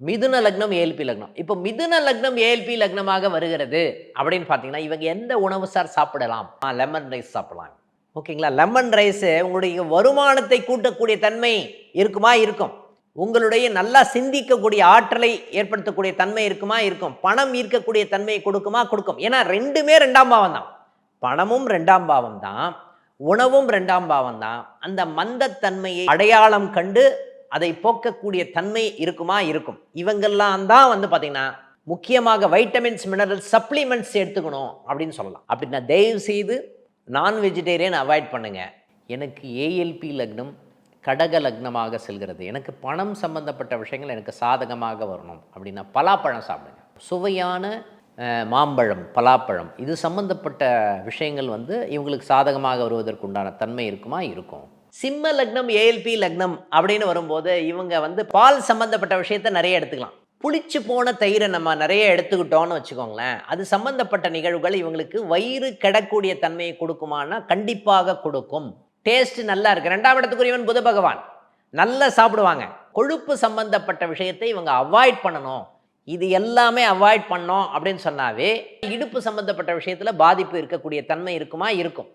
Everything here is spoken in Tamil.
மிதுன லக்னம் ஏஎல்பி லக்னம். இப்போ மிதுன லக்னம் ஏஎல்பி லக்னமாக வருகிறது அப்படின்னு பார்த்தீங்கன்னா இவங்க எந்த உணவு சார் சாப்பிடலாம்? லெமன் ரைஸ் சாப்பிடலாம். ஓகேங்களா? லெமன் ரைஸு உங்களுடைய வருமானத்தை கூட்டக்கூடிய தன்மை இருக்குமா? இருக்கும். உங்களுடைய நல்லா சிந்திக்கக்கூடிய ஆற்றலை ஏற்படுத்தக்கூடிய தன்மை இருக்குமா? இருக்கும். பணம் ஈர்க்கக்கூடிய தன்மையை கொடுக்குமா? கொடுக்கும். ஏன்னா ரெண்டுமே ரெண்டாம் பாவம் தான். பணமும் ரெண்டாம் பாவம் தான். உணவும் ரெண்டாம் பாவம் தான். அந்த மந்தத்தன்மையை அடையாளம் கண்டு அதை போக்கக்கூடிய தன்மை இருக்குமா? இருக்கும். இவங்கெல்லாம் தான் வந்து பார்த்தீங்கன்னா முக்கியமாக வைட்டமின்ஸ் மினரல் சப்ளிமெண்ட்ஸ் எடுத்துக்கணும் அப்படின்னு சொல்லலாம். அப்படின்னா தயவு செய்து நான் வெஜிடேரியன் அவாய்ட் பண்ணுங்க. எனக்கு ஏஎல்பி லக்னம் கடக லக்னமாக செல்கிறது. எனக்கு பணம் சம்பந்தப்பட்ட விஷயங்கள் எனக்கு சாதகமாக வரணும். அப்படின்னா பலாப்பழம் சாப்பிடுங்க. சுவையான மாம்பழம் பலாப்பழம் இது சம்பந்தப்பட்ட விஷயங்கள் வந்து இவங்களுக்கு சாதகமாக வருவதற்குண்டான தன்மை இருக்குமா? இருக்கும். சிம்ம லக்னம் ஏஎல்பி லக்னம் அப்படின்னு வரும்போது இவங்க வந்து பால் சம்பந்தப்பட்ட விஷயத்த நிறைய எடுத்துக்கலாம். புளிச்சு போன தயிரை நம்ம நிறைய எடுத்துக்கிட்டோம்னு வச்சுக்கோங்களேன். அது சம்பந்தப்பட்ட நிகழ்வுகள் இவங்களுக்கு வயிறு கிடக்கூடிய தன்மையை கொடுக்குமானா கண்டிப்பாக கொடுக்கும். டேஸ்ட் நல்லா இருக்கு. ரெண்டாம் இடத்துக்குரியவன் புத பகவான். நல்லா சாப்பிடுவாங்க. கொழுப்பு சம்பந்தப்பட்ட விஷயத்தை இவங்க அவாய்ட் பண்ணணும். இது எல்லாமே அவாய்ட் பண்ணோம் அப்படின்னு சொன்னாவே இடுப்பு சம்பந்தப்பட்ட விஷயத்துல பாதிப்பு இருக்கக்கூடிய தன்மை இருக்குமா? இருக்கும்.